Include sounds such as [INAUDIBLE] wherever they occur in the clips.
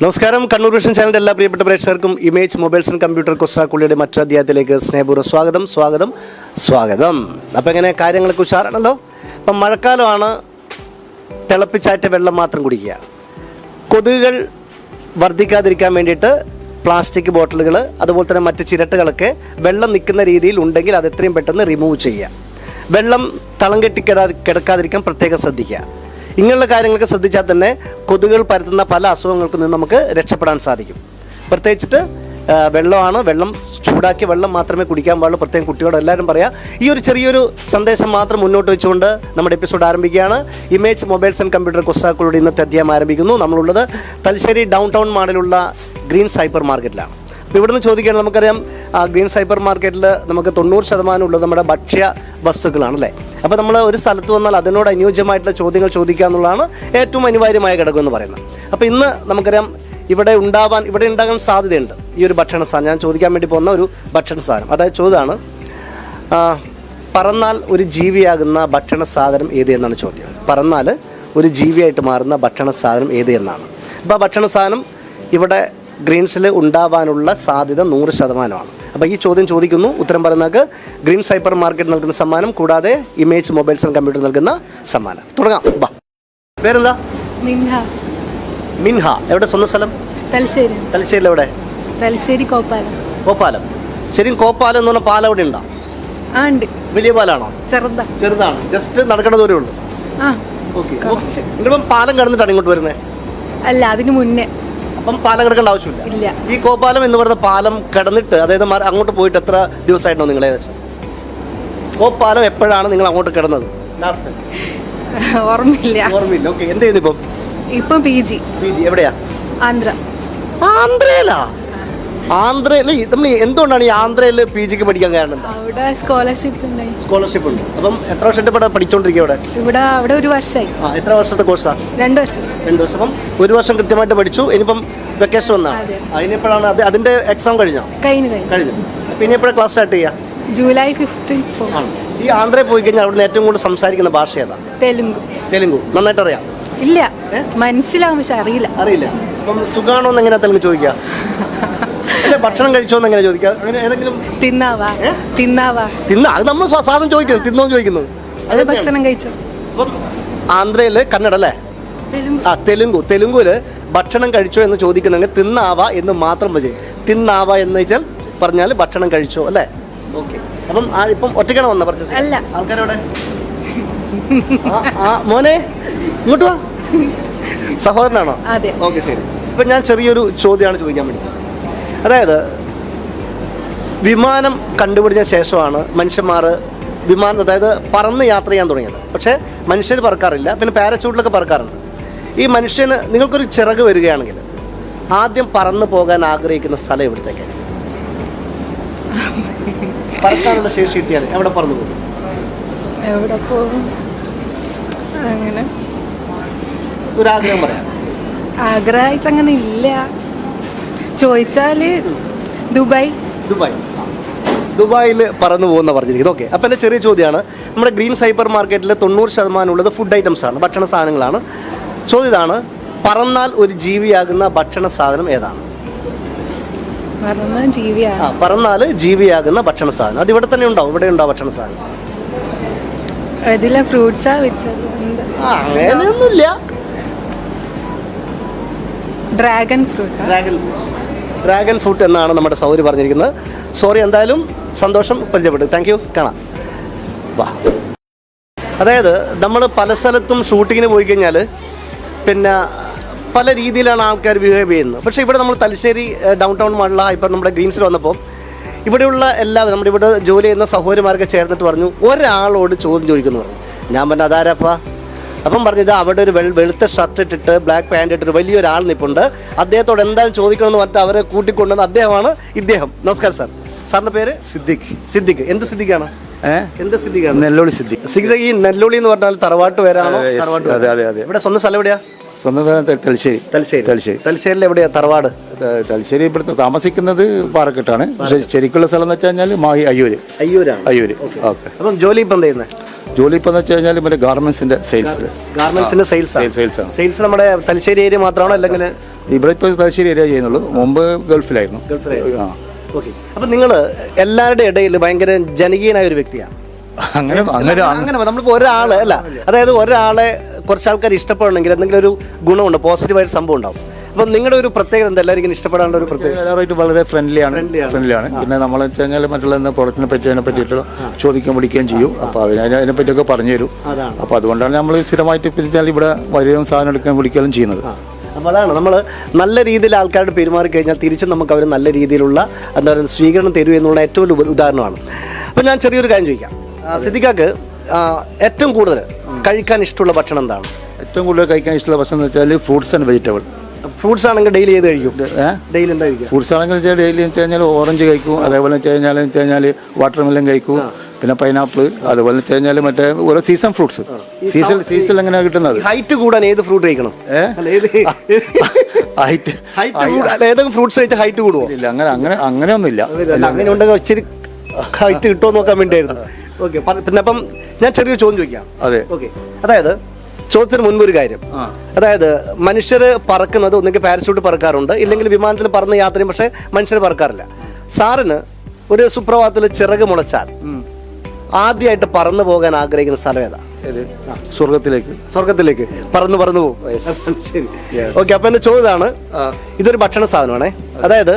നമസ്കാരം. കണ്ണൂർ വിഷൻ ചാനലിന്റെ എല്ലാ പ്രിയപ്പെട്ട പ്രേക്ഷകർക്കും ഇമേജ് മൊബൈൽസ് ആൻഡ് കമ്പ്യൂട്ടർ കുസ്രാക്കുള്ളിയുടെ മറ്റൊരു അധ്യായത്തിലേക്ക് സ്നേഹപൂർവം സ്വാഗതം സ്വാഗതം സ്വാഗതം. അപ്പം എങ്ങനെ കാര്യങ്ങളൊക്കെ ഉഷാറാണല്ലോ? അപ്പം മഴക്കാലമാണ്. തിളപ്പിച്ചാറ്റ വെള്ളം മാത്രം കുടിക്കുക. കൊതുകുകൾ വർദ്ധിക്കാതിരിക്കാൻ വേണ്ടിയിട്ട് പ്ലാസ്റ്റിക് ബോട്ടിലുകൾ അതുപോലെ തന്നെ മറ്റ് ചിരട്ടകളൊക്കെ വെള്ളം നിൽക്കുന്ന രീതിയിൽ ഉണ്ടെങ്കിൽ അത് എത്രയും പെട്ടെന്ന് റിമൂവ് ചെയ്യുക. വെള്ളം തളം കെട്ടി കിടാ കിടക്കാതിരിക്കാൻ പ്രത്യേകം ശ്രദ്ധിക്കുക. ഇങ്ങനെയുള്ള കാര്യങ്ങളൊക്കെ ശ്രദ്ധിച്ചാൽ തന്നെ കൊതുകുകൾ പരത്തുന്ന പല അസുഖങ്ങൾക്കും നിന്ന് നമുക്ക് രക്ഷപ്പെടാൻ സാധിക്കും. പ്രത്യേകിച്ചിട്ട് വെള്ളമാണ്. വെള്ളം ചൂടാക്കിയ വെള്ളം മാത്രമേ കുടിക്കാൻ പാടുള്ളൂ. പ്രത്യേകം കുട്ടിയോട് എല്ലാവരും പറയാം. ഈ ഒരു ചെറിയൊരു സന്ദേശം മാത്രം മുന്നോട്ട് വെച്ചുകൊണ്ട് നമ്മുടെ എപ്പിസോഡ് ആരംഭിക്കുകയാണ്. ഇമേജ് മൊബൈൽസ് ആൻഡ് കമ്പ്യൂട്ടർ കുസ്താക്കളുടെ ഇന്നത്തെ അധ്യായം ആരംഭിക്കുന്നു. നമ്മളുള്ളത് തലശ്ശേരി ഡൗൺ ടൗൺ മാളിലുള്ള ഗ്രീൻ സൈബർ മാർക്കറ്റിലാണ് ഇവിടുന്ന് ചോദിക്കുകയാണ് നമുക്കറിയാം ഗ്രീൻ സൈബർ മാർക്കറ്റിൽ നമുക്ക് തൊണ്ണൂറ് ശതമാനം ഉള്ളത് നമ്മുടെ ഭക്ഷ്യ വസ്തുക്കളാണ് അല്ലേ? അപ്പോൾ നമ്മൾ ഒരു സ്ഥലത്ത് വന്നാൽ അതിനോട് അനുയോജ്യമായിട്ടുള്ള ചോദ്യങ്ങൾ ചോദിക്കുക എന്നുള്ളതാണ് ഏറ്റവും അനിവാര്യമായ ഘടകം എന്ന് പറയുന്നത്. അപ്പോൾ ഇന്ന് നമുക്കറിയാം ഇവിടെ ഉണ്ടാവാൻ ഇവിടെ ഉണ്ടാകാൻ സാധ്യതയുണ്ട്. ഈ ഒരു ഭക്ഷണ സാധനം ഞാൻ ചോദിക്കാൻ വേണ്ടി പോകുന്ന ഒരു ഭക്ഷണ സാധനം. അതായത് ചോദ്യമാണ് പറന്നാൽ ഒരു ജീവിയാകുന്ന ഭക്ഷണ സാധനം ഏത് എന്നാണ് ചോദ്യം. പറന്നാൽ ഒരു ജീവിയായിട്ട് മാറുന്ന ഭക്ഷണ സാധനം ഏത് എന്നാണ്. അപ്പോൾ ആ ഭക്ഷണ സാധനം ഇവിടെ ഗ്രീൻസിൽ ഉണ്ടാവാനുള്ള സാധ്യത നൂറ് ശതമാനമാണ്. അപ്പോൾ ഈ ചോദ്യം ചോദിക്കുന്നു. ഉത്തരം പറയുന്നവർക്ക് ഗ്രീൻ സൈപ്പർ മാർക്കറ്റ് നൽകുന്ന സമ്മാനം കൂടാതെ ഇമേജ് മൊബൈൽസ് ആൻഡ് കമ്പ്യൂട്ടർ നൽകുന്ന സമ്മാനം. തുടങ്ങാം. ബാ പേരെന്താ? മിൻഹ. മിൻഹ. എവിടെ? സ്വന്തം സ്ഥലം? തലശ്ശേരി. തലശ്ശേരിയിൽ എവിടെ? തലശ്ശേരി കോപ്പാലം. കോപ്പാലം. ശരിക്കും കോപ്പാലം എന്ന് പറഞ്ഞ പാലം എവിടെ ഉണ്ടോ? ആ ഉണ്ട്. വലിയ പാലാണോ? ചെറുതാ. ചെറുതാണ്. ജസ്റ്റ് നടക്കേണ്ട ദൂരമേ ഉള്ളൂ. ആ ഓക്കെ. പാലം കടന്നിട്ടാണ് ഇങ്ങോട്ട് വരുന്നത് അല്ല അതിന് മുന്നേ. അപ്പം പാലം കിടക്കേണ്ട ആവശ്യമില്ല. ഇല്ല. ഈ കോപാലം എന്ന് പറയുന്ന പാലം കിടന്നിട്ട് അതായത് അങ്ങോട്ട് പോയിട്ട് എത്ര ദിവസമായിട്ടോ നിങ്ങൾ ഏകദേശം? കോപ്പാലം എപ്പോഴാണ് നിങ്ങൾ അങ്ങോട്ട് കിടന്നത്? ലാസ്റ്റ് ഓർമ്മയില്ല. ഓർമ്മയില്ല. ഓക്കെ എന്ത് ചെയ്യുന്നു ഇപ്പം? ഇപ്പം പി ജി. P G. എവിടെയാ? ആന്ധ്ര. ആന്ധ്രയിലാ? ആന്ധ്രയിൽ നമ്മൾ എന്തുകൊണ്ടാണ് ഈ ആന്ധ്രയിൽ പി ജിക്ക് പഠിക്കാൻ കാരണം? അവിടെ സ്കോളർഷിപ്പ് ഉണ്ടായി. സ്കോളർഷിപ്പ് ഉണ്ട്. അപ്പം എത്ര വർഷത്തെ ഇവിടെ പഠിച്ചുകൊണ്ടിരിക്കുക ഇവിടെ ഇവിടെ അവിടെ ഒരു വർഷമായി ആ എത്ര വർഷത്തെ കോഴ്സാണ് രണ്ട് വർഷം. രണ്ട് വർഷം. അപ്പം ഒരു വർഷം കൃത്യമായിട്ട് പഠിച്ചു. ഇനിയിപ്പം വെക്കേഷൻ വന്നാണ്. അതെ. അതിനെപ്പോഴാണ് അത് അതിന്റെ എക്സാം കഴിഞ്ഞോ? കഴിഞ്ഞു കഴിഞ്ഞു. പിന്നെ എപ്പോഴാണ് ക്ലാസ് സ്റ്റാർട്ട് ചെയ്യുക ജൂലൈ ഫിഫ്ത്ത് ഈ ആന്ധ്രയിൽ പോയി കഴിഞ്ഞാൽ അവിടുന്ന് ഏറ്റവും കൂടുതൽ സംസാരിക്കുന്ന ഭാഷ ഏതാ? തെലുങ്ക്. തെലുങ്ക്. നന്നായിട്ട് അറിയാം. ഇല്ല? മനസ്സിലാവും പക്ഷെ അറിയില്ല. അറിയില്ല. അപ്പം സുഖാണോ എന്ന് എങ്ങനെയാ തെലുങ്ക് ചോദിക്കുക [LAUGHS] ഭക്ഷണം കഴിച്ചോ എന്ന് എങ്ങനെ ചോദിക്കുക അങ്ങനെ ഏതെങ്കിലും തിന്നാവാ? തിന്നാവാ. തിന്ന? അത് നമ്മൾ സാധനം ചോദിക്കുന്നു തിന്നോ ചോദിക്കുന്നത്. അത് ഭക്ഷണം കഴിച്ചോ? അപ്പം ആന്ധ്രയിൽ കന്നഡ അല്ലേ? ആ തെലുങ്കു. തെലുങ്കുൽ ഭക്ഷണം കഴിച്ചോ എന്ന് ചോദിക്കുന്നെങ്കിൽ തിന്നാവ എന്ന് മാത്രം മതി. തിന്നാവ എന്ന് വെച്ചാൽ പറഞ്ഞാൽ ഭക്ഷണം കഴിച്ചോ അല്ലേ? ഓക്കെ. അപ്പം ഇപ്പം ഒറ്റയ്ക്കാണ് വന്ന പർച്ചേസ് അല്ല. ആൾക്കാരവിടെ? ആ, മോനെ ഇങ്ങോട്ട് വാ. സഹോദരനാണോ? ഓക്കെ ശരി. ഇപ്പം ഞാൻ ചെറിയൊരു ചോദ്യമാണ് ചോദിക്കാൻ വേണ്ടി. അതായത് വിമാനം കണ്ടുപിടിച്ച ശേഷമാണ് മനുഷ്യന്മാർ വിമാനം അതായത് പറന്ന് യാത്ര ചെയ്യാൻ തുടങ്ങിയത്. പക്ഷേ മനുഷ്യർ പറക്കാറില്ല പിന്നെ പാരച്ചൂട്ടിലൊക്കെ പറക്കാറുണ്ട്. ഈ മനുഷ്യന് നിങ്ങൾക്കൊരു ചിറക് വരികയാണെങ്കിൽ ആദ്യം പറന്ന് പോകാൻ ആഗ്രഹിക്കുന്ന സ്ഥലം എവിടത്തേക്കാണ്? പറക്കാനുള്ള ശേഷി കിട്ടിയാൽ എവിടെ പറന്നു പോകും? എവിടെ പോകും? അങ്ങനെ. ഒരു ആഗ്രഹം പറയാം ആഗ്രഹിച്ചങ്ങനെ ഇല്ല. ചോദിച്ചാൽ ദുബായ്. ദുബായ്. ദുബായിൽ പറന്നു പോകുന്ന പറഞ്ഞിരിക്കുന്നത് ഓക്കെ. അപ്പം എന്റെ ചെറിയ ചോദ്യമാണ്. നമ്മുടെ ഗ്രീൻ സൈബർ മാർക്കറ്റിൽ തൊണ്ണൂറ് ശതമാനം ഉള്ളത് ഫുഡ് ഐറ്റംസ് ആണ് ഭക്ഷണ സാധനങ്ങളാണ്. ചോദ്യം ഇതാണ് പറന്നാൽ ഒരു ജീവിയാകുന്ന ഭക്ഷണ സാധനം ഏതാണ്? ആ പറന്നാൽ ജീവിയാകുന്ന ഭക്ഷണ സാധനം. അത് ഇവിടെ തന്നെ ഉണ്ടാവും ഇവിടെ ഉണ്ടാവും ഭക്ഷണ സാധനം? അങ്ങനെയൊന്നുമില്ല. Dragon fruit dragon fruit dragon fruit എന്നാണ് നമ്മുടെ സൗരി പറഞ്ഞിരിക്കുന്നത്. സോറി എന്തായാലും സന്തോഷം പരിചയപ്പെട്ടു. താങ്ക് യു കാണാം. വാ. അതായത് നമ്മൾ പല സ്ഥലത്തും ഷൂട്ടിങ്ങിന് പോയി കഴിഞ്ഞാൽ പിന്നെ പല രീതിയിലാണ് ആൾക്കാർ ബിഹേവ് ചെയ്യുന്നത്. പക്ഷേ ഇവിടെ നമ്മൾ തലശ്ശേരി ഡൗൺ ടൗൺ മള്ള ഇപ്പം നമ്മുടെ ഗ്രീൻസിൽ വന്നപ്പോൾ ഇവിടെയുള്ള എല്ലാ നമ്മുടെ ഇവിടെ ജോലി ചെയ്യുന്ന സഹോദരിമാരൊക്കെ ചേർന്നിട്ട് പറഞ്ഞു ഒരാളോട് ചോദ്യം ചോദിക്കുന്നു. ഞാൻ പറഞ്ഞു അതാരപ്പാ? അപ്പം പറഞ്ഞത് അവിടെ ഒരു വെളുത്ത ഷർട്ട് ഇട്ടിട്ട് ബ്ലാക്ക് പാന്റ് ഇട്ടിട്ട് വലിയൊരാൾ നിൽപ്പുണ്ട് അദ്ദേഹത്തോട് എന്തായാലും ചോദിക്കണമെന്ന് പറഞ്ഞിട്ട് അവരെ കൂട്ടിക്കൊണ്ടുവന്ന അദ്ദേഹമാണ് ഇദ്ദേഹം. നമസ്കാരം സാർ സാറിന്റെ പേര്? സിദ്ദിഖ്. സിദ്ദിഖ്. എന്ത് സിദ്ദിഖാണ്? എന്ത് സിദ്ദിഖാണ്? നെല്ലോളി സിദ്ദിഖ്. സിദ്ദിഖ് ഈ നെല്ലോളി എന്ന് പറഞ്ഞാൽ തറവാട്ട് പേരാണോ? അതെ, അതെ, അതെ. ഇവിടെ സ്വന്തം സ്ഥലം എവിടെയാ? സ്വന്തം തലശ്ശേരി. തലശ്ശേരി. തലശ്ശേരി. തലശ്ശേരിയിൽ എവിടെയാ? തറവാട്. തലശ്ശേരി ഇവിടുത്തെ താമസിക്കുന്നത് പാറക്കെട്ടാണ്. പക്ഷെ ശരിക്കുള്ള സ്ഥലം എന്ന് വെച്ച് കഴിഞ്ഞാൽ മാഹി അയ്യൂര്. അയ്യൂരാണ്. അയ്യൂര്. ഓക്കെ. അപ്പം ജോലി ഇപ്പം ചെയ്യുന്നത് ജോലി ഇപ്പം എന്ന് വെച്ച് കഴിഞ്ഞാൽ മറ്റേ ഗാർമെന്റ്സിന്റെ സെയിൽസ് ഗാർമെന്റ്സിന്റെ സെയിൽസ് സെയിൽസ് സെയിൽസ് നമ്മുടെ തലശ്ശേരി ഏരിയ മാത്രമാണോ അല്ലെങ്കിൽ ഇവിടെ ഇപ്പോൾ തലശ്ശേരി ഏരിയ ചെയ്യുന്നുള്ളൂ. മുമ്പ് ഗൾഫിലായിരുന്നു. ഗൾഫിലായിരുന്നു. ആ. ഓക്കെ അപ്പം നിങ്ങൾ എല്ലാവരുടെ ഇടയിൽ ഭയങ്കര ജനകീയനായ ഒരു വ്യക്തിയാണ് അങ്ങനെ അങ്ങനെ അങ്ങനെ നമ്മളിപ്പോൾ ഒരാൾ അല്ല. അതായത് ഒരാളെ കുറച്ച് ആൾക്കാർ ഇഷ്ടപ്പെടണമെങ്കിൽ എന്തെങ്കിലും ഒരു ഗുണമുണ്ട് പോസിറ്റീവായിട്ട് സംഭവം ഉണ്ടാവും. അപ്പം നിങ്ങളുടെ ഒരു പ്രത്യേകത എന്താ? എല്ലാവർക്കും ഇഷ്ടപ്പെടാനുള്ള ഒരു പ്രത്യേകത? എല്ലാവരുമായിട്ട് വളരെ ഫ്രണ്ട്ലിയാണ്. ഫ്രണ്ട്ലിയാണ് പിന്നെ നമ്മൾ വെച്ച് കഴിഞ്ഞാൽ മറ്റുള്ള പ്രോഡക്റ്റിനെ പറ്റി അതിനെ പറ്റിയിട്ട് ചോദിക്കാൻ പിടിക്കുകയും ചെയ്യും. അപ്പോൾ അതിനെ അതിനെ പറ്റിയൊക്കെ പറഞ്ഞു തരും. അപ്പോൾ അതുകൊണ്ടാണ് നമ്മൾ സ്ഥിരമായിട്ട് പിരിച്ചാൽ വെച്ചാൽ ഇവിടെ വരികയും സാധനം എടുക്കാൻ വിളിക്കുകയും ചെയ്യുന്നത്. അപ്പോൾ അതാണ്. നമ്മൾ നല്ല രീതിയിൽ ആൾക്കാരോട് പെരുമാറി കഴിഞ്ഞാൽ തിരിച്ചും നമുക്ക് അവർ നല്ല രീതിയിലുള്ള എന്താ പറയുക സ്വീകരണം തരൂ എന്നുള്ള ഏറ്റവും വലിയ ഉദാഹരണമാണ്. അപ്പോൾ ഞാൻ ചെറിയൊരു കാര്യം ചോദിക്കാം. സിദ്ദിഖാക്ക് ഏറ്റവും കൂടുതൽ കഴിക്കാൻ ഇഷ്ടമുള്ള ഭക്ഷണം എന്താണ്? ഏറ്റവും കൂടുതൽ കഴിക്കാൻ ഇഷ്ടമുള്ള ഭക്ഷണം എന്ന് വെച്ചാൽ ഫ്രൂട്ട്സ് ആൻഡ് വെജിറ്റബിൾ ഫ്രൂട്ട്സ് ആണെങ്കിൽ ഡെയിലി ചെയ്ത് കഴിക്കും? ഡെയിലി എന്താ കഴിക്കുക? ഫ്രൂട്ട്സ് ആണെങ്കിൽ വെച്ചാൽ ഡെയിലി വെച്ച് കഴിഞ്ഞാൽ ഓറഞ്ച് കഴിക്കും അതേപോലെ വെച്ച് കഴിഞ്ഞാൽ വെച്ച് കഴിഞ്ഞാൽ വാട്ടർ മെല്ലൻ കഴിക്കും പിന്നെ പൈനാപ്പിൾ അതുപോലെ വെച്ച് കഴിഞ്ഞാൽ മറ്റേ ഓരോ സീസൺ ഫ്രൂട്ട്സ് സീസൺ സീസൺ എങ്ങനെയാണ് കിട്ടുന്നത്? ഹൈറ്റ് കൂടാൻ ഏത് ഫ്രൂട്ട് കഴിക്കണം? ഹൈറ്റ് ഏതെങ്കിലും ഫ്രൂട്ട്സ് കഴിച്ചാൽ ഹൈറ്റ് കൂടുമോ ഇല്ല അങ്ങനെ അങ്ങനെ അങ്ങനെയൊന്നുമില്ല. ഒന്നുമില്ല അങ്ങനെ ഉണ്ടെങ്കിൽ ഇച്ചിരി ഹൈറ്റ് കിട്ടുമോ നോക്കാൻ വേണ്ടിയായിരുന്നു. ഓക്കെ പിന്നെ അപ്പം ഞാൻ ചെറിയൊരു ചോദ്യം ചോദിക്കാം. അതെ. ഓക്കെ അതായത് ചോദ്യത്തിന് മുൻപ് ഒരു കാര്യം അതായത് മനുഷ്യർ പറക്കുന്നത് ഒന്നെങ്കിൽ പാരഷൂട്ട് പറക്കാറുണ്ട് ഇല്ലെങ്കിൽ വിമാനത്തിൽ പറന്ന് യാത്രയും പക്ഷെ മനുഷ്യർ പറക്കാറില്ല. സാറിന് ഒരു സുപ്രഭാതത്തിൽ ചിറക് മുളച്ചാൽ ആദ്യമായിട്ട് പറന്നു പോകാൻ ആഗ്രഹിക്കുന്ന സ്ഥലം ഏതാ? സ്വർഗത്തിലേക്ക്. സ്വർഗത്തിലേക്ക്. പറന്നു പറന്നു പോകും [LAUGHS] ഓക്കെ അപ്പൊ എന്റെ ചോദ്യമാണ് ഇതൊരു ഭക്ഷണ സാധനമാണേ. അതായത്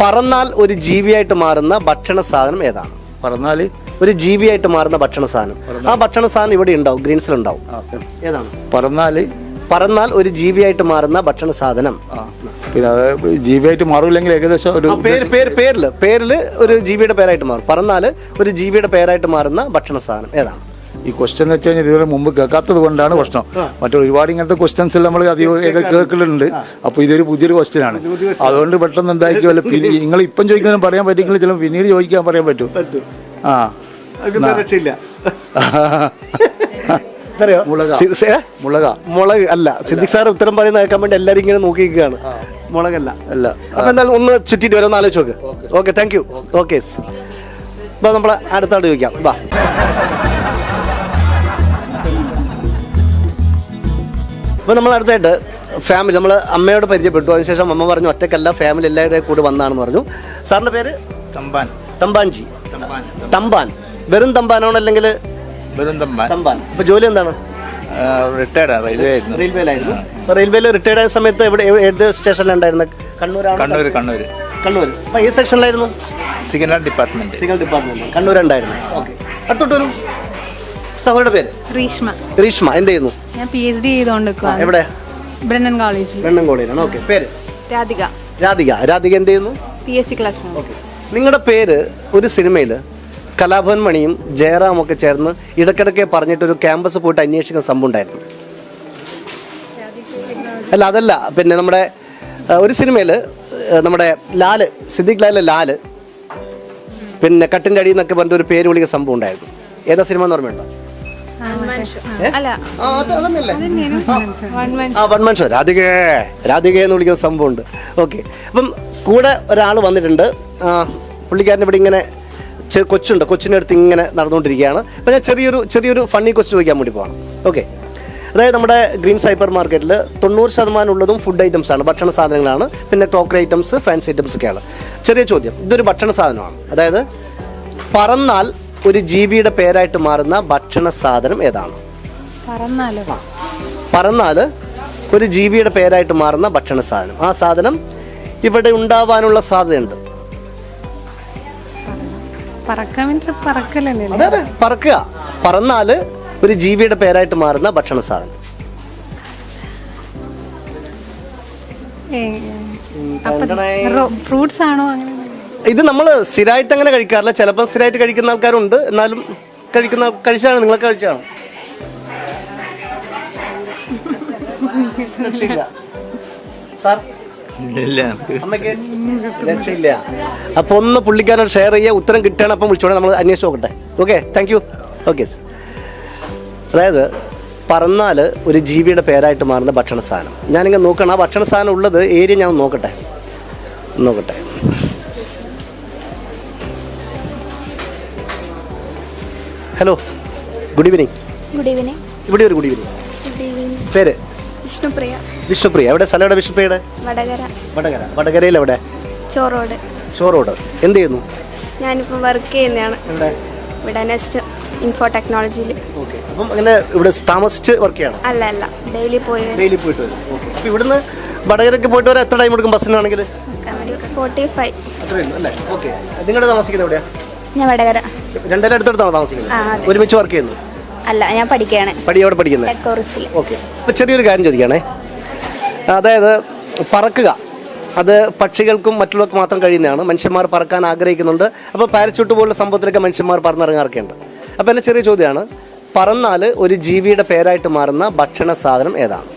പറന്നാൽ ഒരു ജീവിയായിട്ട് മാറുന്ന ഭക്ഷണ സാധനം ഏതാണ്? പറഞ്ഞാൽ ഒരു ജീവിയായിട്ട് മാറുന്ന ഭക്ഷണ സാധനം. ആ ഭക്ഷണ സാധനം ഇവിടെ ഉണ്ടാവും ഗ്രീൻസിൽ ഉണ്ടാവും. ഏതാണ്? പറഞ്ഞാൽ പറന്നാൽ ഒരു ജീവിയായിട്ട് മാറുന്ന ഭക്ഷണ സാധനം. പിന്നെ അത് ജീവിയായിട്ട് മാറില്ലെങ്കിൽ ഏകദേശം ഒരു പേര് പേര് ഒരു ജീവിയുടെ പേരായിട്ട് മാറും. പറന്നാൽ ഒരു ജീവിയുടെ പേരായിട്ട് മാറുന്ന ഭക്ഷണ സാധനം. ഏതാണ്? ഈ ക്വസ്റ്റ്യൻ എന്ന് വെച്ച് കഴിഞ്ഞാൽ ഇതുവരെ മുമ്പ് കേൾക്കാത്തത് കൊണ്ടാണ് പ്രശ്നം. മറ്റൊരു ഒരുപാട് ഇങ്ങനത്തെ ക്വസ്റ്റ്യൻസ് നമ്മൾ അധികം കേൾക്കലുണ്ട്. അപ്പോൾ ഇതൊരു പുതിയൊരു ക്വസ്റ്റ്യൻ ആണ്. അതുകൊണ്ട് പെട്ടെന്ന് എന്തായിരിക്കും? പിന്നെ [LAUGHS] നിങ്ങൾ ഇപ്പം ചോദിക്കുന്നതിനും പറയാൻ പറ്റിയെങ്കിൽ ചിലപ്പോൾ പിന്നീട് ചോദിക്കാൻ പറയാൻ പറ്റും. ആ. രക്ഷയില്ല. അറിയോ? മുളക. മുളക. മുളക് അല്ല. സിദ്ദിഖ് സാർ ഉത്തരം പറയുന്ന കേൾക്കാൻ വേണ്ടി എല്ലാരും ഇങ്ങനെ നോക്കി നിൽക്കുകയാണ് മുളകല്ല. അല്ല. അപ്പൊ എന്തായാലും ഒന്ന് ചുറ്റിട്ട് വരാം ഒന്ന് ആലോചിച്ച് നോക്ക്. ഓക്കെ. Thank you okay. അപ്പൊ നമ്മളെ അടുത്താട് ചോദിക്കാം. വാ. അപ്പൊ നമ്മൾ അടുത്തായിട്ട് ഫാമിലി നമ്മൾ അമ്മയോട് പരിചയപ്പെട്ടു. അതിനുശേഷം അമ്മ പറഞ്ഞു ഒറ്റക്കല്ല ഫാമിലി എല്ലാവരുടെയും കൂടെ വന്നാണെന്ന് പറഞ്ഞു. സാറിന്റെ പേര്? തമ്പാൻ. തമ്പാൻജി. തമ്പാൻ. തമ്പാൻ. വെറും തമ്പാനാണോ അല്ലെങ്കിൽ വെറും തമ്പാൻ. തമ്പാൻ? അപ്പോൾ ജോലി എന്താണ്? റിട്ടയർഡ് റെയിൽവേ റെയിൽവേയിലായിരുന്നു. അപ്പോൾ റെയിൽവേയിൽ റിട്ടയർഡ് ആയ സമയത്ത് എവിടെ ഏത് സ്റ്റേഷനിലുണ്ടായിരുന്നു കണ്ണൂരാണ്? കണ്ണൂർ കണ്ണൂർ കണ്ണൂർ അപ്പോൾ ഏത് സെക്ഷനിലായിരുന്നു? Signal department. Signal department. കണ്ണൂരുണ്ടായിരുന്നു okay. അടുത്തോട്ട് വരും. സഹോദരുടെ പേര്? റീഷ്മ റീഷ്മ എന്ത് ചെയ്യുന്നു? ഞാൻ പി എച്ച് ഡി ചെയ്തുകൊണ്ട് എവിടെ? ബ്രണ്ണൻ കോളേജിൽ ബ്രണ്ണൻ കോളേജിലാണ് ഓക്കെ. പേര്? രാധിക. രാധിക. രാധിക എന്ത് ചെയ്യുന്നു? P S C class okay. നിങ്ങളുടെ പേര് ഒരു സിനിമയിൽ കലാഭവൻ മണിയും ജയറാമൊക്കെ ഒക്കെ ചേർന്ന് ഇടയ്ക്കിടയ്ക്ക് പറഞ്ഞിട്ടൊരു ക്യാമ്പസ് പോയിട്ട് അന്വേഷിക്കുന്ന സംഭവം ഉണ്ടായിരുന്നു. അല്ല അതല്ല. പിന്നെ നമ്മുടെ ഒരു സിനിമയിൽ നമ്മുടെ ലാൽ സിദ്ദിഖ് ലാലിലെ ലാൽ പിന്നെ കട്ടിന്റെ അടിയിൽ നിന്നൊക്കെ പറഞ്ഞിട്ട് ഒരു പേര് വിളിക്കുന്ന സംഭവം ഉണ്ടായിരുന്നു. ഏതാ സിനിമ എന്ന് ഓർമ്മയുണ്ടോ? വൺ മൻ രാധികേ രാധികേ എന്ന് വിളിക്കുന്ന സംഭവമുണ്ട്. ഓക്കെ. അപ്പം കൂടെ ഒരാൾ വന്നിട്ടുണ്ട്. പുള്ളിക്കാരന്റെ പുള്ളിക്കാരൻ ഇവിടെ ഇങ്ങനെ ചെ- കൊച്ചുണ്ട്. കൊച്ചിന്റെ അടുത്ത് ഇങ്ങനെ നടന്നുകൊണ്ടിരിക്കുകയാണ്. അപ്പം ഞാൻ ചെറിയൊരു ചെറിയൊരു ഫണ്ണി കൊച്ചു ചോദിക്കാൻ വേണ്ടി പോകണം ഓക്കെ അതായത് നമ്മുടെ ഗ്രീൻ സൈപ്പർ മാർക്കറ്റിൽ തൊണ്ണൂറ് ശതമാനം ഉള്ളതും ഫുഡ് ഐറ്റംസ് ആണ് ഭക്ഷണ സാധനങ്ങളാണ്. പിന്നെ ക്രോക്കറി ഐറ്റംസ് ഫാൻസി ഐറ്റംസ് ഒക്കെയാണ്. ചെറിയ ചോദ്യം. ഇതൊരു ഭക്ഷണ സാധനമാണ്. അതായത് പറന്നാൽ ഒരു ജീവിയുടെ പേരായിട്ട് മാറുന്ന ഭക്ഷണ സാധനം ഏതാണ്? പറന്നാൽ ഒരു ജീവിയുടെ പേരായിട്ട് മാറുന്ന ഭക്ഷണ സാധനം. ആ സാധനം ഇവിടെ ഉണ്ടാവാനുള്ള സാധ്യതയുണ്ട്. മീൻസ് പറക്കലല്ലേ? അതെ അതെ. പറക്കുക. പറന്നാൽ ഒരു ജീവിയുടെ പേരായിട്ട് മാറുന്ന ഭക്ഷണ സാധനം. ഫ്രൂട്ട്സ് ആണോ അങ്ങനെ? ഇത് നമ്മൾ സ്ഥിരമായിട്ട് അങ്ങനെ കഴിക്കാറില്ല. ചിലപ്പോൾ സ്ഥിരമായിട്ട് കഴിക്കുന്ന ആൾക്കാരുണ്ട്. എന്നാലും കഴിക്കുന്ന കഴിച്ചാണ്. നിങ്ങളൊക്കെ കഴിച്ചാണ്? [LAUGHS] സാർ അമ്മയ്ക്ക് രക്ഷയില്ല. അപ്പൊ ഒന്ന് പുള്ളിക്കാരൻ ഷെയർ ചെയ്യുക ഉത്തരം കിട്ടുകയാണ് അപ്പം വിളിച്ചോളെ നമ്മൾ അന്വേഷിച്ച് നോക്കട്ടെ. ഓക്കെ താങ്ക് യു ഓക്കെ അതായത് പറന്നാൽ ഒരു ജീവിയുടെ പേരായിട്ട് മാറുന്ന ഭക്ഷണ സാധനം. ഞാനിങ്ങനെ നോക്കണം. ആ ഭക്ഷണ സാധനം ഉള്ളത് ഏരിയ ഞാൻ നോക്കട്ടെ. നോക്കട്ടെ. Hello good evening good evening ഇവിടെ ഒരു ഗുഡ് ഈവനിങ് ഗുഡ് ഈവനിങ് പേര്? വിഷ്ണുപ്രിയ. വിഷ്ണുപ്രിയ. എവിടെ? സ്ഥലം എവിടെ? വിഷ്ണുപ്രിയയുടെ? വടകര. വടകര. വടകരയിൽ എവിടെ? ചോറോട്. ചോറോട്. എന്ത് ചെയ്യുന്നു? ഞാനിപ്പോൾ വർക്ക് ചെയ്യുന്നതാണ്. എവിടെ? ഇവിടെ നെസ്റ്റ് ഇൻഫോ ടെക്നോളജിയിൽ ഓക്കെ. അപ്പം അങ്ങനെ ഇവിടെ താമസിച്ച് വർക്ക് ചെയ്യണം? അല്ല അല്ല. ഡെയിലി പോയി ഡെയിലി പോയിട്ട് വരും. ഓക്കെ. അപ്പോൾ ഇവിടുന്ന് വടകരയ്ക്ക് പോയിട്ട് വരാൻ എത്ര ടൈം എടുക്കും ബസ്സിനാണെങ്കിൽ ഫോർട്ടി ഫൈവ് അത്രയും അല്ലേ? ഓക്കെ. നിങ്ങളുടെ താമസിക്കുന്നത് എവിടെയാണ് ഞാൻ വടകര. രണ്ടര അടുത്തടുത്താണ് താമസിക്കുന്നത്. ഒരുമിച്ച് വർക്ക് ചെയ്യുന്നു. അല്ല ഞാൻ പഠിക്കുകയാണ് പഠി എവിടെ പഠിക്കുന്നത് ഓക്കെ. അപ്പോൾ ചെറിയൊരു കാര്യം ചോദിക്കുകയാണേ അതായത് പറക്കുക. അത് പക്ഷികൾക്കും മറ്റുള്ളവർക്ക് മാത്രം കഴിയുന്നതാണ്. മനുഷ്യന്മാർ പറക്കാൻ ആഗ്രഹിക്കുന്നുണ്ട്. അപ്പോൾ പാരച്യൂട്ട് പോലുള്ള സംഭവത്തിലൊക്കെ മനുഷ്യന്മാർ പറന്നിറങ്ങാറൊക്കെ ഉണ്ട് അപ്പോൾ എന്റെ ചെറിയ ചോദ്യമാണ്. പറന്നാൽ ഒരു ജീവിയുടെ പേരായിട്ട് മാറുന്ന ഭക്ഷണ സാധനം ഏതാണ്?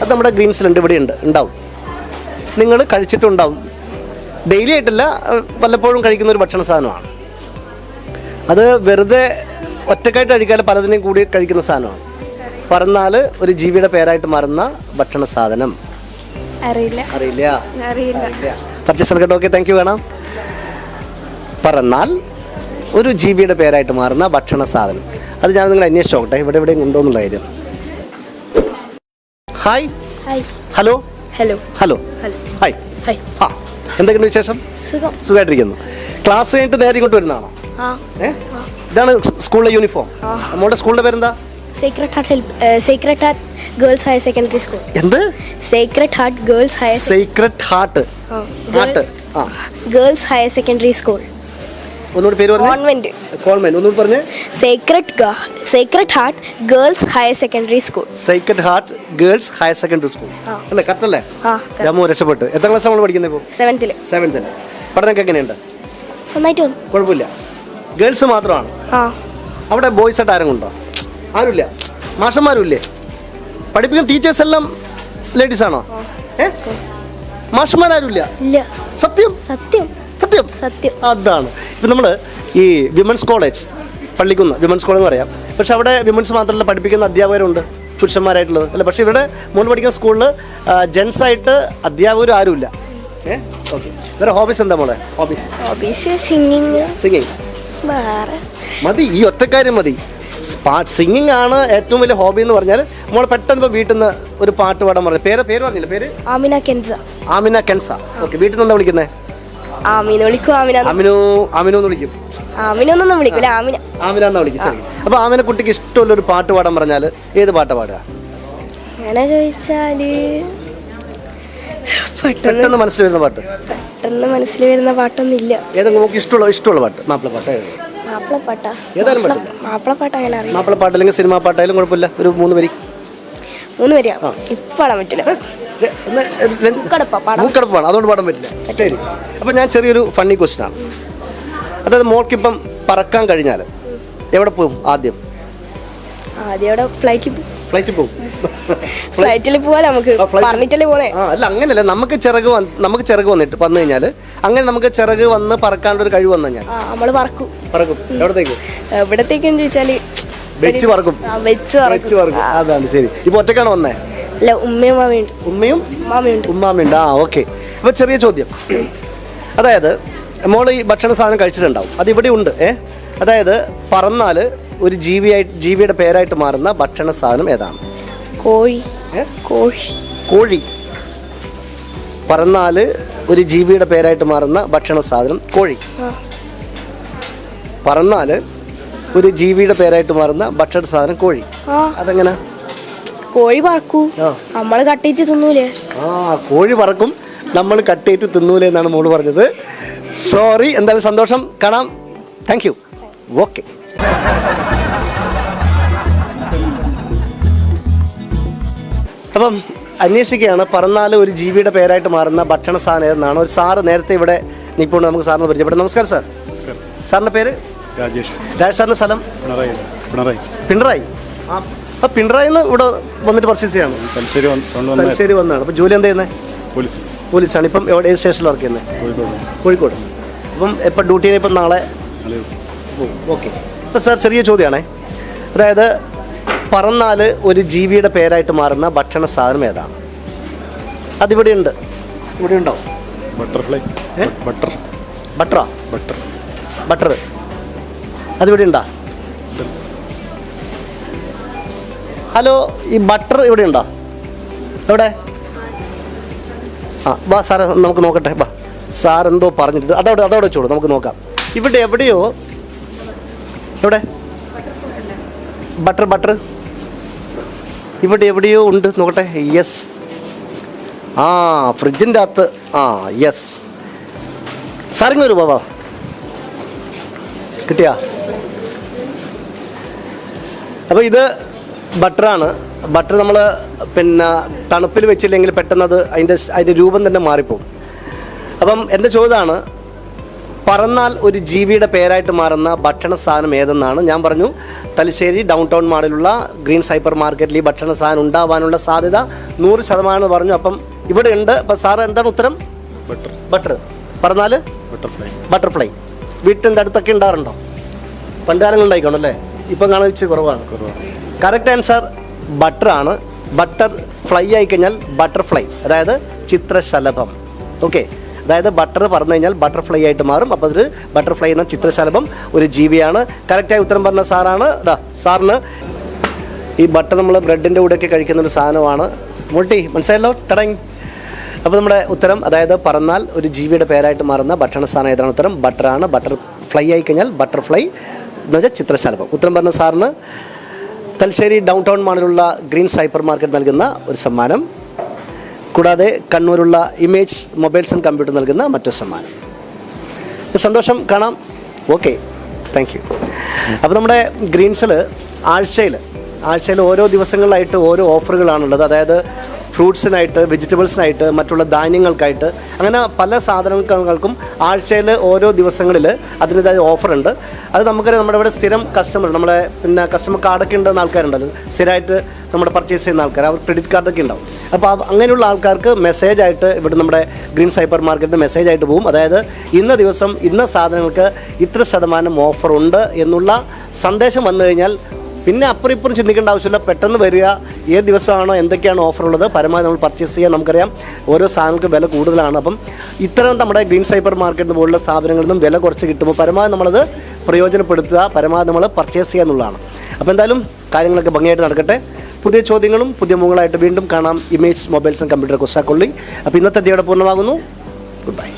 അത് നമ്മുടെ ഗ്രീൻസിലുണ്ട് ഇവിടെ ഉണ്ട്. ഉണ്ടാവും. നിങ്ങൾ കഴിച്ചിട്ടുണ്ടാവും. ഡെയിലി ആയിട്ടല്ല പലപ്പോഴും വല്ലപ്പോഴും കഴിക്കുന്ന ഒരു ഭക്ഷണ സാധനമാണ്. അത് വെറുതെ ഒറ്റക്കായിട്ട് കഴിക്കാതെ പലതിനെയും കൂടി കഴിക്കുന്ന സാധനമാണ്. പറന്നാൽ ഒരു ജീവിയുടെ പേരായിട്ട് മാറുന്ന ഭക്ഷണ സാധനം. അറിയില്ല. അറിയില്ല. അറിയില്ല. പർച്ചേസ് എടുക്കട്ടെ ഓക്കെ താങ്ക് യു വേണം പറന്നാൽ ഒരു ജീവിയുടെ പേരായിട്ട് മാറുന്ന ഭക്ഷണ സാധനം. അത് ഞാൻ നിങ്ങൾ അന്വേഷിച്ച് നോക്കട്ടെ. ഇവിടെ എവിടെയും ഉണ്ടോ എന്നുള്ള കാര്യം. Hi hello hello hello hi hi ആ എന്തൊക്കെയുണ്ട് വിശേഷം? സുഖം. സുഖമായിട്ടിരിക്കുന്നു ക്ലാസ് കഴിഞ്ഞിട്ട് നേരെ ഇങ്ങോട്ട് വരുന്നതാണോ? ഏ? ഇതാണ് സ്കൂളിലെ യൂണിഫോം നമ്മുടെ സ്കൂളിന്റെ പേരെന്താ? Sacred Heart Sacred Heart Girls Higher Secondary School എന്ത്? Sacred Heart Girls Higher Sacred Heart Heart Girls Higher Secondary School ഒന്നുകൂടി പേര് പറഞ്ഞു. കോൺവെന്റ് കോൺവെന്റ് ഒന്നുകൂടി പറഞ്ഞു. Sacred Sacred Heart Girls Higher Secondary School Sacred Heart Girls Higher Secondary School. അല്ലേ correct അല്ലേ? ജമ്മു രക്ഷപ്പെട്ടു. എത്ര ക്ലാസ് നമ്മൾ പഠിക്കുന്നത് ഇപ്പോൾ സെവൻത്തിൽ സെവൻത്തിൽ പഠനമൊക്കെ എങ്ങനെയുണ്ട്? നന്നായിട്ട് കുഴപ്പമില്ല. ഗേൾസ് മാത്രമാണ്. അവിടെ ബോയ്സ് ആയിട്ട് ആരും ഉണ്ടോ? ആരുമില്ല. മാഷന്മാരുമില്ലേ? പഠിപ്പിക്കുന്ന ടീച്ചേഴ്സ് എല്ലാം ലേഡീസ് ആണോ? ഏ? മാഷന്മാരാരുമില്ല? സത്യം? സത്യം. സത്യം? സത്യം. അതാണ്. ഇപ്പം നമ്മൾ ഈ women's college Pallikkunnu women's college എന്ന് പറയാം. പക്ഷെ അവിടെ വിമൻസ് മാത്രമല്ല പഠിപ്പിക്കുന്ന അധ്യാപകരുണ്ട് പുരുഷന്മാരായിട്ടുള്ളത്. അല്ല പക്ഷെ ഇവിടെ മോൾ പഠിക്കുന്ന സ്കൂളിൽ ജെൻസ് ആയിട്ട് അധ്യാപകരും ആരുമില്ല. ഏ? ഓക്കെ വേറെ ഹോബീസ് എന്താ മോളെ? ഹോബീസ് ഹോബീസ് സിംഗിങ് സിംഗിങ് വേറെ. മതി ഈ ഒറ്റക്കാര്യം മതി. സിംഗിങ് ആണ് ഏറ്റവും വലിയ ഹോബി എന്ന് പറഞ്ഞാൽ നമ്മൾ പെട്ടെന്ന് ഇപ്പോൾ വീട്ടിൽ നിന്ന് ഒരു പാട്ട് പാടാൻ പറഞ്ഞു. പേര് പേര് പറഞ്ഞില്ല പേര്? ആമിന കെൻസ. ആമിന കെൻസ. ഓക്കെ വീട്ടിൽ നിന്ന് എന്താ വിളിക്കുന്നത് ആമിന വിളിക്കും ആമിന ആമിനു ആമിനു എന്ന് വിളിക്കും. ആമിന ഒന്നും വിളിക്കില്ല ആമിന. ആമിന എന്നാ വിളിക്കും ശരി. അപ്പോൾ ആമിന കുട്ടിക്ക് ഇഷ്ടമുള്ള ഒരു പാട്ട് പാടാൻ പറഞ്ഞാൽ ഏത് പാട്ടാ പാടുക? അങ്ങനെ ചോദിച്ചാൽ പെട്ടെന്ന് പെട്ടെന്ന് മനസ്സിൽ വരുന്ന പാട്ട്. പെട്ടെന്ന് മനസ്സിൽ വരുന്ന പാട്ടൊന്നും ഇല്ല ഏതെങ്കിലും നമുക്ക് ഇഷ്ടമുള്ള ഇഷ്ടമുള്ള പാട്ട് മാപ്പിള പാട്ട് ഏത്? മാപ്പിളപ്പാട്ടാ? ഏതായാലും പറ്റില്ല. മാപ്പിളപ്പാട്ട് അങ്ങനെ അറിയാം മാപ്പിള പാട്ട് അല്ലെങ്കിൽ സിനിമാ പാട്ടായാലും കുഴപ്പമില്ല. ഒരു മൂന്ന് വരി. മൂന്ന് വരിയാ? ഇപ്പൊ പാടാൻ പറ്റില്ല. മൂക്കടപ്പാണ്. അതുകൊണ്ട് പാടാൻ പറ്റില്ല. ശരി. അപ്പം ഞാൻ ചെറിയൊരു ഫണ്ണി ക്വസ്റ്റ്യൻ ആണ്. അതായത് മോൾക്കിപ്പം പറക്കാൻ കഴിഞ്ഞാൽ എവിടെ പോകും ആദ്യം? ആദ്യം അവിടെ ഫ്ലൈറ്റിൽ ഫ്ലൈറ്റിൽ പോകും ഫ്ലൈറ്റിൽ പോവാൻ നമുക്ക്? പറഞ്ഞിട്ടല്ലേ പോന്നെ? അല്ല അങ്ങനെയല്ല നമുക്ക് ചിറക് വന്ന് നമുക്ക് ചിറക് വന്നിട്ട് വന്നു കഴിഞ്ഞാൽ അങ്ങനെ നമുക്ക് ചിറക് വന്ന് പറക്കാനുള്ള ഒരു കഴിവ് വന്നു കഴിഞ്ഞാൽ നമ്മൾ പറക്കും. പറക്കും. എവിടത്തേക്ക്? എവിടത്തേക്കെന്ന് ചോദിച്ചാൽ വെച്ച് പറക്കും. വെച്ച് പറക്കും. അതാണ് ശരി. ഇപ്പൊ ഒറ്റക്കാണ് വന്നേ? അല്ല ഉമ്മയും മാമയുണ്ട് ഉമ്മയും മാമയുണ്ട് ഉമ്മാമയുണ്ട്. ആ ഓക്കെ. ഇപ്പൊ ചെറിയ ചോദ്യം. അതായത് മോൾ ഈ ഭക്ഷണ സാധനം കഴിച്ചിട്ടുണ്ടാവും. അത് ഇവിടെ ഉണ്ട് ഏ? അതായത് പറന്നാൽ ഒരു ജീവിയായി ജീവിയുടെ പേരായിട്ട് മാറുന്ന ഭക്ഷണ സാധനം ഏതാണ്? കോഴി. കോഴി. കോഴി. പറന്നാൽ ഒരു ജീവിയുടെ പേരായിട്ട് മാറുന്ന ഭക്ഷണ സാധനം കോഴി. പറന്നാൽ ഒരു ജീവിയുടെ പേരായിട്ട് മാറുന്ന ഭക്ഷണ സാധനം കോഴി. അതെങ്ങനെ? കോഴി പറക്കൂ. നമ്മൾ കട്ടേറ്റ് തിന്നൂലേ? ആ കോഴി പറക്കും. നമ്മൾ കട്ടേറ്റ് തിന്നൂലേ എന്നാണ് മോൾ പറഞ്ഞത്. സോറി എന്തായാലും സന്തോഷം. കാണാം. താങ്ക് യു ഓക്കെ അപ്പം അന്വേഷിക്കുകയാണ്. പറന്നാൽ ഒരു ജീവിയുടെ പേരായിട്ട് മാറുന്ന ഭക്ഷണ സാധനം ഏതെന്നാണ്. ഒരു സാറ് നേരത്തെ ഇവിടെ നിൽപ്പുണ്ട് നമുക്ക് സാറിന് പരിചയപ്പെടും നമസ്കാരം സാർ. സാറിന്റെ പേര്? രാജേഷ്. രാജേഷ് സാറിന്റെ സ്ഥലം? പിണറായി. പിണറായി. പിണറായി. ആ. പിണറായി നിന്ന് ഇവിടെ വന്നിട്ട് പർച്ചേസ് ചെയ്യാണ്. തലശ്ശേരി വന്നാണ്. അപ്പോൾ ജോലി എന്താ ചെയ്യുന്നത് പോലീസ്. പോലീസാണ്. ഇപ്പം എവിടെ? ഏത് സ്റ്റേഷനിൽ വർക്ക് ചെയ്യുന്നത് കോഴിക്കോട്. കോഴിക്കോട്. അപ്പം എപ്പോൾ ഡ്യൂട്ടിയിൽ ഇപ്പം നാളെ ഓക്കെ അപ്പം സാർ ചെറിയ ചോദ്യമാണേ. അതായത് പറന്നാൽ ഒരു ജീവിയുടെ പേരായിട്ട് മാറുന്ന ഭക്ഷണ സാധനം ഏതാണ്? അതിവിടെ ഉണ്ട്. ഇവിടെ ഉണ്ടോ? ബട്ടർഫ്ലൈ. ബട്ടർ. ബട്ടറാ? ബട്ടർ. ബട്ടർ. അതിവിടെ ഉണ്ടോ? ഹലോ ഈ ബട്ടർ ഇവിടെ ഉണ്ടോ? എവിടെ? ആ വാ സാറേ നമുക്ക് നോക്കട്ടെ. വാ. സാർ എന്തോ പറഞ്ഞിട്ട് അതവിടെ അതവിടെ വെച്ചോളൂ. നമുക്ക് നോക്കാം. ഇവിടെ എവിടെയോ എവിടെ? ബട്ടർ ബട്ടർ ഇവിടെ എവിടെയോ ഉണ്ട്. നോക്കട്ടെ. യെസ് ആ ഫ്രിഡ്ജിന്റെ അകത്ത്. ആ യെസ് സാറിങ്ങ ഒരു ബാബാ കിട്ടിയാ? അപ്പോൾ ഇത് ബട്ടറാണ് ബട്ടർ നമ്മൾ പിന്നെ തണുപ്പിൽ വെച്ചില്ലെങ്കിൽ പെട്ടെന്ന് അത് അതിന്റെ അതിന്റെ രൂപം തന്നെ മാറിപ്പോകും അപ്പം എന്റെ ചോദ്യമാണ് പറന്നാൽ ഒരു ജീവിയുടെ പേരായിട്ട് മാറുന്ന ഭക്ഷണ സാധനം ഏതെന്നാണ് ഞാൻ പറഞ്ഞു. തലശ്ശേരി ഡൗൺ ടൗൺ മാളിലുള്ള ഗ്രീൻ സൈപ്പർ മാർക്കറ്റിൽ ഈ ഭക്ഷണ സാധനം ഉണ്ടാവാനുള്ള സാധ്യത നൂറ് ശതമാനം എന്ന് പറഞ്ഞു. അപ്പം ഇവിടെ ഉണ്ട്. അപ്പം സാറ് എന്താണ് ഉത്തരം? ബട്ടർ ബട്ടർ പറഞ്ഞാൽ ബട്ടർഫ്ലൈ ബട്ടർഫ്ലൈ വീട്ടിന്റെ അടുത്തൊക്കെ ഉണ്ടാറുണ്ടോ പണ്ട് കാലങ്ങൾ ഉണ്ടായിക്കോണം അല്ലേ? ഇപ്പം കാണാൻ വെച്ച് കുറവാണ്. കറക്റ്റ് ആൻസർ ബട്ടറാണ് ബട്ടർ ഫ്ലൈ ആയി കഴിഞ്ഞാൽ ബട്ടർഫ്ലൈ അതായത് ചിത്രശലഭം. ഓക്കെ അതായത് ബട്ടർ പറഞ്ഞു കഴിഞ്ഞാൽ ബട്ടർഫ്ലൈ ആയിട്ട് മാറും. അപ്പോൾ അതൊരു ബട്ടർഫ്ലൈ എന്ന ചിത്രശലഭം ഒരു ജീവിയാണ്. കറക്റ്റായി ഉത്തരം പറഞ്ഞ സാറാണ്. ഇതാ സാറിന് ഈ ബട്ടർ നമ്മൾ ബ്രെഡിന്റെ കൂടെയൊക്കെ കഴിക്കുന്ന ഒരു സാധനമാണ്. മുട്ടി മനസ്സിലായല്ലോ? ടടങ് അപ്പോൾ നമ്മുടെ ഉത്തരം അതായത് പറന്നാൽ ഒരു ജീവിയുടെ പേരായിട്ട് മാറുന്ന ഭക്ഷണ സാധനം ഏതാണ് ഉത്തരം? ബട്ടറാണ് ബട്ടർ ഫ്ലൈ ആയി കഴിഞ്ഞാൽ ബട്ടർഫ്ലൈ എന്ന് വെച്ചാൽ ചിത്രശലഭം. ഉത്തരം പറഞ്ഞ സാറിന് തലശ്ശേരി ഡൗൺ ടൗൺ മാളിലുള്ള ഗ്രീൻ സൈപ്പർ മാർക്കറ്റ് നൽകുന്ന ഒരു സമ്മാനം. കൂടാതെ കണ്ണൂരുള്ള ഇമേജ് മൊബൈൽസ് ആൻഡ് കമ്പ്യൂട്ടർ നൽകുന്ന മറ്റൊരു സമ്മാനം. സന്തോഷം കാണാം. ഓക്കെ. താങ്ക് യു അപ്പോൾ നമ്മുടെ ഗ്രീൻസിൽ ആഴ്ചയിൽ ആഴ്ചയിൽ ഓരോ ദിവസങ്ങളിലായിട്ട് ഓരോ ഓഫറുകളാണുള്ളത്. അതായത് ഫ്രൂട്ട്സിനായിട്ട് വെജിറ്റബിൾസിനായിട്ട് മറ്റുള്ള ധാന്യങ്ങൾക്കായിട്ട് അങ്ങനെ പല സാധനങ്ങൾക്കും ആഴ്ചയിൽ ഓരോ ദിവസങ്ങളിൽ അതിന്റെതായ ഓഫറുണ്ട്. അത് നമുക്കറിയാം നമ്മുടെ ഇവിടെ സ്ഥിരം കസ്റ്റമർ നമ്മുടെ പിന്നെ കസ്റ്റമർ കാർഡൊക്കെ ഉണ്ടെന്ന ആൾക്കാരുണ്ടല്ലോ. സ്ഥിരമായിട്ട് നമ്മുടെ പർച്ചേസ് ചെയ്യുന്ന ആൾക്കാർ അവർ ക്രെഡിറ്റ് കാർഡൊക്കെ ഉണ്ടാവും. അപ്പോൾ അങ്ങനെയുള്ള ആൾക്കാർക്ക് മെസ്സേജ് ആയിട്ട് ഇവിടെ നമ്മുടെ ഗ്രീൻ സൈബർ മാർക്കറ്റിന്റെ മെസ്സേജ് ആയിട്ട് പോകും. അതായത് ഇന്ന ദിവസം ഇന്ന സാധനങ്ങൾക്ക് ഇത്ര ശതമാനം ഓഫറുണ്ട് എന്നുള്ള സന്ദേശം വന്നു കഴിഞ്ഞാൽ പിന്നെ അപ്പുറം ഇപ്പുറം ചിന്തിക്കേണ്ട ആവശ്യമില്ല. പെട്ടെന്ന് വരിക. ഏത് ദിവസമാണോ എന്തൊക്കെയാണ് ഓഫർ ഉള്ളത് പരമാവധി നമ്മൾ പർച്ചേസ് ചെയ്യാൻ നമുക്കറിയാം ഓരോ സാധനങ്ങൾക്ക് വില കൂടുതലാണ്. അപ്പം ഇത്തരം നമ്മുടെ ഗ്രീൻ സൈബർ മാർക്കറ്റ് പോലുള്ള സ്ഥാപനങ്ങളിൽ നിന്നും വില കുറച്ച് കിട്ടുമ്പോൾ പരമാവധി നമ്മളത് പ്രയോജനപ്പെടുത്തുക പരമാവധി നമ്മൾ പർച്ചേസ് ചെയ്യുക എന്നുള്ളതാണ്. അപ്പോൾ എന്തായാലും കാര്യങ്ങളൊക്കെ ഭംഗിയായിട്ട് നടക്കട്ടെ. പുതിയ ചോദ്യങ്ങളും പുതിയ മുകളായിട്ട് വീണ്ടും കാണാം. ഇമേജ് മൊബൈൽസും കമ്പ്യൂട്ടർ കുസാക്കൊള്ളി അപ്പോൾ ഇന്നത്തെ അധ്യയുടെ പൂർണമാകുന്നു. Good bye